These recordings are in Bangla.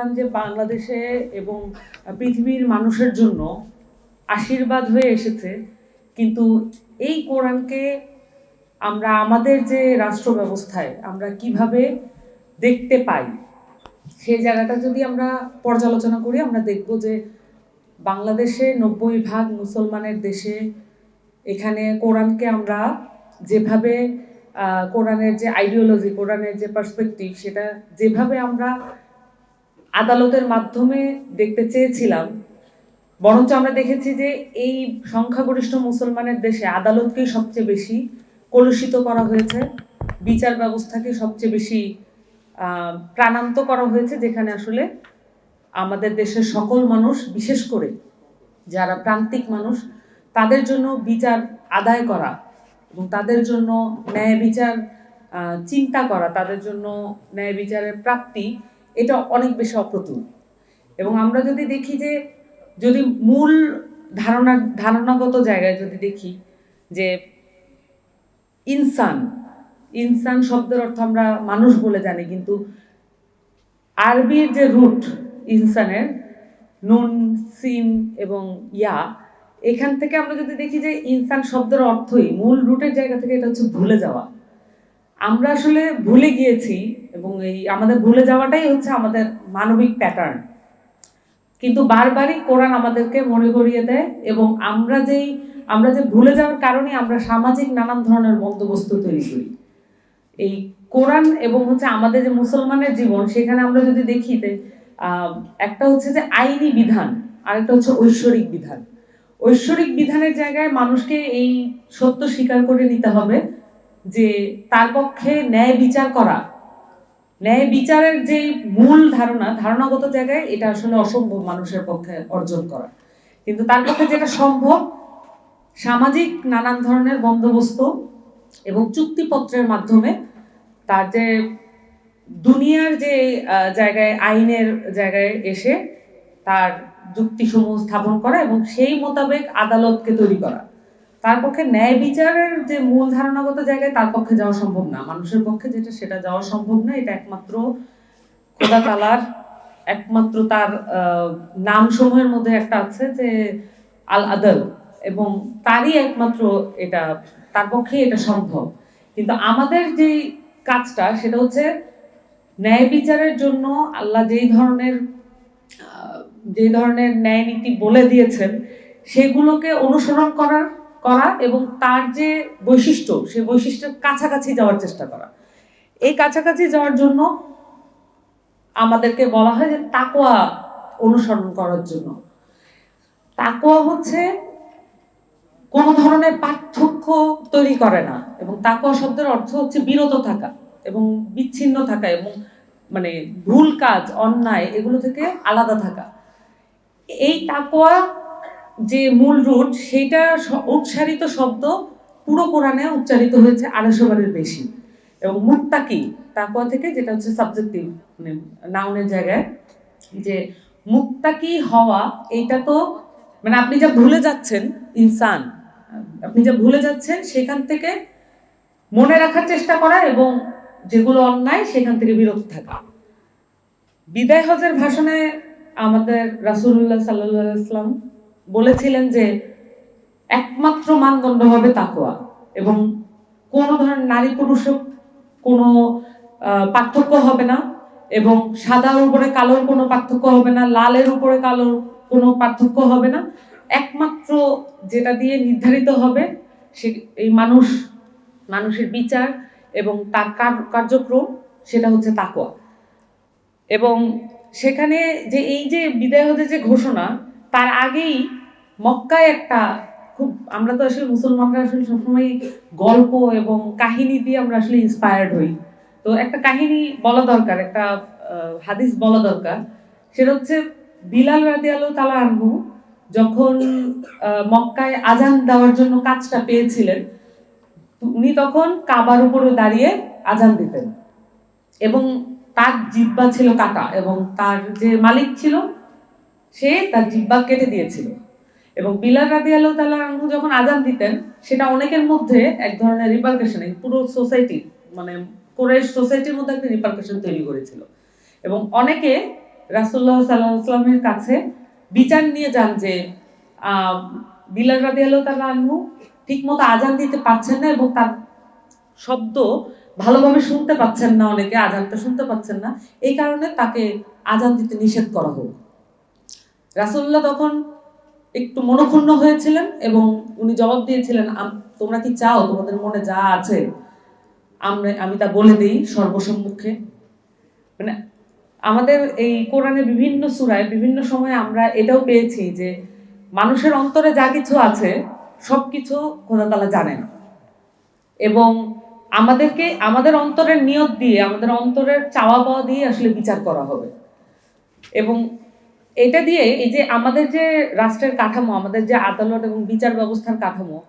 কোরআন যে বাংলাদেশে এবং পৃথিবীর মানুষের জন্য আশীর্বাদ হয়ে এসেছে, কিন্তু এই কোরআনকে আমরা আমাদের যে রাষ্ট্র ব্যবস্থায় আমরা কীভাবে দেখতে পাই, সেই জায়গাটা যদি আমরা পর্যালোচনা করি, আমরা দেখব যে বাংলাদেশে নব্বই ভাগ মুসলমানের দেশে এখানে কোরআনকে আমরা যেভাবে কোরআনের যে আইডিওলজি কোরআনের যে পার্সপেক্টিভ সেটা যেভাবে আমরা আদালতের মাধ্যমে দেখতে চেয়েছিলাম। বরঞ্চ আমরা দেখেছি যে এই সংখ্যাগরিষ্ঠ মুসলমানের দেশে আদালতকেই সবচেয়ে বেশি কলুষিত করা হয়েছে। বিচার ব্যবস্থাকে সবচেয়ে বেশি প্রাণান্ত করা হয়েছে, যেখানে আসলে আমাদের দেশের সকল মানুষ, বিশেষ করে যারা প্রান্তিক মানুষ, তাদের জন্য বিচার আদায় করা এবং তাদের জন্য ন্যায় বিচার চিন্তা করা, তাদের জন্য ন্যায় বিচারের প্রাপ্তি এটা অনেক বেশি অপ্রতুল। এবং আমরা যদি দেখি যে, যদি মূল ধারণা, ধারণাগত জায়গায় যদি দেখি যে, ইনসান ইনসান শব্দের অর্থ আমরা মানুষ বলে জানি, কিন্তু আরবির যে রুট ইনসানের, নুন সিন এবং ইয়া, এখান থেকে আমরা যদি দেখি যে ইনসান শব্দের অর্থই মূল রুটের জায়গা থেকে এটা হচ্ছে ভুলে যাওয়া। আমরা আসলে ভুলে গিয়েছি এবং এই আমাদের ভুলে যাওয়াটাই হচ্ছে আমাদের মানবিক প্যাটার্ন কিন্তু বারবারই কোরআন আমাদেরকে মনে করিয়ে দেয় এবং আমরা যেই, আমরা যে ভুলে যাওয়ার কারণে আমরা সামাজিক নানান ধরনের বন্দোবস্ত তৈরি করি। এই কোরআন এবং হচ্ছে আমাদের যে মুসলমানের জীবন, সেখানে আমরা যদি দেখি একটা হচ্ছে যে আইনি বিধান, আরেকটা হচ্ছে ঐশ্বরিক বিধান। ঐশ্বরিক বিধানের জায়গায় মানুষকে এই সত্য স্বীকার করে নিতে হবে যে তার পক্ষে ন্যায় বিচার করা ন্যায় বিচারের যে মূল ধারণা, ধারণাগত জায়গায় এটা আসলে অসম্ভব মানুষের পক্ষে অর্জন করা। কিন্তু তার পক্ষে যেটা সম্ভব, সামাজিক নানান ধরনের বন্দোবস্ত এবং চুক্তিপত্রের মাধ্যমে তার যে দুনিয়ার যে জায়গায়, আইনের জায়গায় এসে তার যুক্তিসমূহ স্থাপন করা এবং সেই মোতাবেক আদালতকে তৈরি করা। তার পক্ষে ন্যায় বিচারের যে মূল ধারণাগত জায়গায় তার পক্ষে যাওয়া সম্ভব না। মানুষের পক্ষে যেটা, সেটা যাওয়া সম্ভব না। এটা একমাত্র খোদা তালার একমাত্র তার নাম সমূহের মধ্যে একটা আছে যে আল আদল এবং তারই একমাত্র এটা, তার পক্ষে এটা সম্ভব। কিন্তু আমাদের যে কাজটা, সেটা হচ্ছে ন্যায় বিচারের জন্য আল্লাহ যেই ধরনের যে ধরনের ন্যায় নীতি বলে দিয়েছেন, সেগুলোকে অনুসরণ করার করা এবং তার যে বৈশিষ্ট্য সেই বৈশিষ্ট্যের কাছাকাছি যাওয়ার চেষ্টা করা। এই কাছাকাছি যাওয়ার জন্য আমাদেরকে বলা হয় যে তাকোয়া অনুসরণ করার জন্য। তাকোয়া হচ্ছে কোনো ধরনের পার্থক্য তৈরি করে না এবং তাকোয়া শব্দের অর্থ হচ্ছে বিরত থাকা এবং বিচ্ছিন্ন থাকা এবং মানে ভুল কাজ, অন্যায় এগুলো থেকে আলাদা থাকা। এই তাকোয়া যে মূল রুট সেটা উচ্চারিত শব্দ পুরো কোরআনে উচ্চারিত হয়েছে আড়াইশো বারের বেশি। এবং মুক্তাকি তাকোয়া থেকে যেটা হচ্ছে সাবজেক্টিভ মানে নাউনের জায়গায়, যে মুক্তাকি হওয়া, এইটা তো মানে আপনি যা ভুলে যাচ্ছেন, ইনসান, আপনি যা ভুলে যাচ্ছেন, সেখান থেকে মনে রাখার চেষ্টা করা এবং যেগুলো অন্যায়, সেখান থেকে বিরত থাকা। বিদায় হজের ভাষণে আমাদের রাসূলুল্লাহ সাল্লাহ ইসলাম বলেছিলেন যে একমাত্র মানদণ্ড হবে তাকোয়া এবং কোনো ধরনের নারী পুরুষ কোনো পার্থক্য হবে না এবং সাদার উপরে কালোর কোনো পার্থক্য হবে না, লালের উপরে কালোর কোনো পার্থক্য হবে না। একমাত্র যেটা দিয়ে নির্ধারিত হবে সে, এই মানুষ, মানুষের বিচার এবং তার কার- কার্যক্রম, সেটা হচ্ছে তাকোয়া এবং সেখানে যে এই যে বিদায় হজের যে ঘোষণা, তার আগেই মক্কায় একটা খুব, আমরা তো আসলে মুসলমানরা আসলে সবসময় গল্প এবং কাহিনী দিয়ে আমরা আসলে ইন্সপায়ার্ড হই। তো একটা কাহিনী বলা দরকার, একটা হাদিস বলা দরকার। সেটা হচ্ছে বিলাল রাদি আল্লাহ তালা আনহু যখন মক্কায় আজান দেওয়ার জন্য কাজটা পেয়েছিলেন উনি তখন কাবার উপরে দাঁড়িয়ে আজান দিতেন। এবং তার জিব্বা ছিল কাটা এবং তার যে মালিক ছিল, সে তার জিব্বা কেটে দিয়েছিল। এবং বিলাল রাদি আল্লাহ তালা আনহু যখন আজান দিতেন, সেটা অনেকের মধ্যে এক ধরনের রিপার্কেশন পুরো সোসাইটি মানে কোরেশ সোসাইটির মধ্যে একটা রিপার্কেশন তৈরি করেছিল। এবং অনেকে রাসুল্লাহ সাল্লাহ আসলামের কাছে বিচার নিয়ে যান যে বিলাল রাদি আল্লাহ তালা আনহু ঠিক মতো আজান দিতে পারছেন না এবং তার শব্দ ভালোভাবে শুনতে পাচ্ছেন না অনেকে, আজানটা শুনতে পাচ্ছেন না। এই কারণে তাকে আজান দিতে নিষেধ করা হোক রাসুল্লাহ তখন একটু মনক্ষুণ্ণ হয়েছিলেন এবং উনি জবাব দিয়েছিলেন তোমরা কি চাও? তোমাদের মনে যা আছে আমরা আমি তা বলে দিই সর্বসম্মুখে। মানে আমাদের এই কোরআনের বিভিন্ন সূরায় বিভিন্ন সময়ে আমরা এটাও পেয়েছি যে মানুষের অন্তরে যা কিছু আছে সব কিছু খোদা তালা জানেন। এবং আমাদেরকে, আমাদের অন্তরের নিয়ত দিয়ে, আমাদের অন্তরের চাওয়া পাওয়া দিয়ে আসলে বিচার করা হবে। এবং এটা দিয়ে এই যে আমাদের যে রাষ্ট্রের কাঠামো, আমাদের যে আদালত এবং বিচার ব্যবস্থার কাঠামো,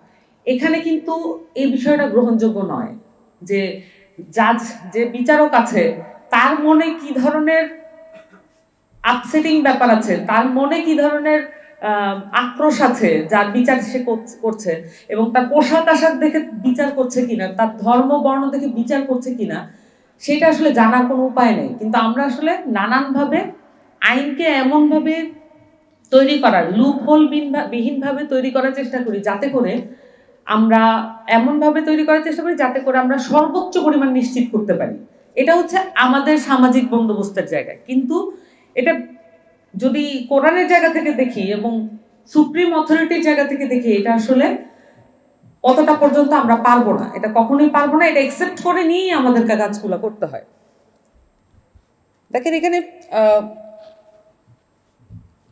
এখানে কিন্তু এই বিষয়টা গ্রহণযোগ্য নয়। যে জাজ, যে বিচারক আছে, তার মনে কি ধরনের আপসেটিং ব্যাপার আছে, তার মনে কি ধরনের আক্রোশ আছে, যার বিচার সে করছে- এবং তার পোশাক আশাক দেখে বিচার করছে কিনা, তার ধর্ম, বর্ণ দেখে বিচার করছে কিনা, সেটা আসলে জানার কোনো উপায় নেই। কিন্তু আমরা আসলে নানানভাবে আইনকে এমনভাবে তৈরি করার লুপ হোল বিহীনভাবে তৈরি করার চেষ্টা করি যাতে করে আমরা এমনভাবে তৈরি করার চেষ্টা করি যাতে করে আমরা সর্বোচ্চ পরিমাণ নিশ্চিত করতে পারি। এটা হচ্ছে আমাদের সামাজিক বন্দোবস্তের জায়গায় কিন্তু এটা যদি কোরআনের জায়গা থেকে দেখি এবং সুপ্রিম অথরিটির জায়গা থেকে দেখি, এটা আসলে অতটা পর্যন্ত আমরা পারব না। এটা কখনোই পারব না, এটা একসেপ্ট করে নিয়েই আমাদেরকে কাজগুলো করতে হয়। দেখেন এখানে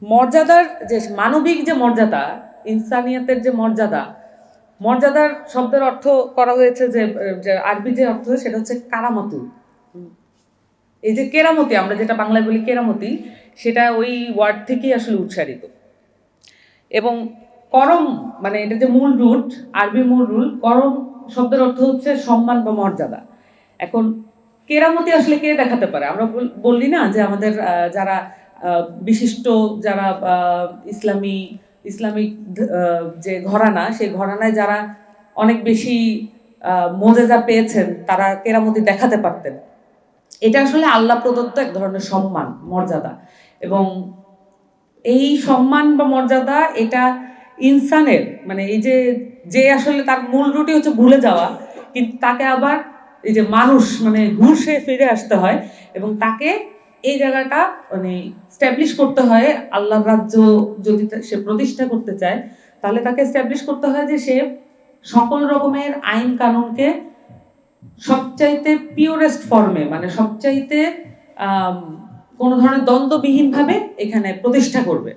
মর্যাদার যে মানবিক যে মর্যাদা, ইনসানিয়াতের যে মর্যাদা, মর্যাদার শব্দের অর্থ করা হয়েছে যে আরবি যে অর্থ সেটা হচ্ছে কারামতু। এই যে কেরামতি, আমরা যেটা বাংলায় বলি কেরামতি, সেটা ওই ওয়ার্ড থেকেই আসলে উচ্চারিত। এবং করম মানে এটা যে মূল রুট, আরবি মূল রুল, করম শব্দের অর্থ হচ্ছে সম্মান বা মর্যাদা। এখন কেরামতি আসলে কে দেখাতে পারে? আমরা বল- বললি না যে আমাদের যারা বিশিষ্ট যারা ইসলামী ইসলামিক যে ঘরানা, সেই ঘরানায় যারা অনেক বেশি মোজেজা পেয়েছেন, তারা কেরামতি দেখাতে পারতেন। এটা আসলে আল্লাহ প্রদত্ত এক ধরনের সম্মান, মর্যাদা। এবং এই সম্মান বা মর্যাদা, এটা ইনসানের মানে এই যে যে আসলে তার মূল রুটি হচ্ছে ভুলে যাওয়া, কিন্তু তাকে আবার এই যে মানুষ মানে ঘুষে ফিরে আসতে হয় এবং তাকে এই জায়গাটা মানে স্ট্যাবলিশ করতে হয় আল্লাহর রাজ্য যদি সে প্রতিষ্ঠা করতে চায়, তাহলে তাকে স্ট্যাবলিশ করতে হয় যে সে সকল রকমের আইন কানুনকে সবচাইতে পিওরেস্ট ফর্মে মানে সবচাইতে কোনো ধরনের দ্বন্দ্ববিহীনভাবে এখানে প্রতিষ্ঠা করবে।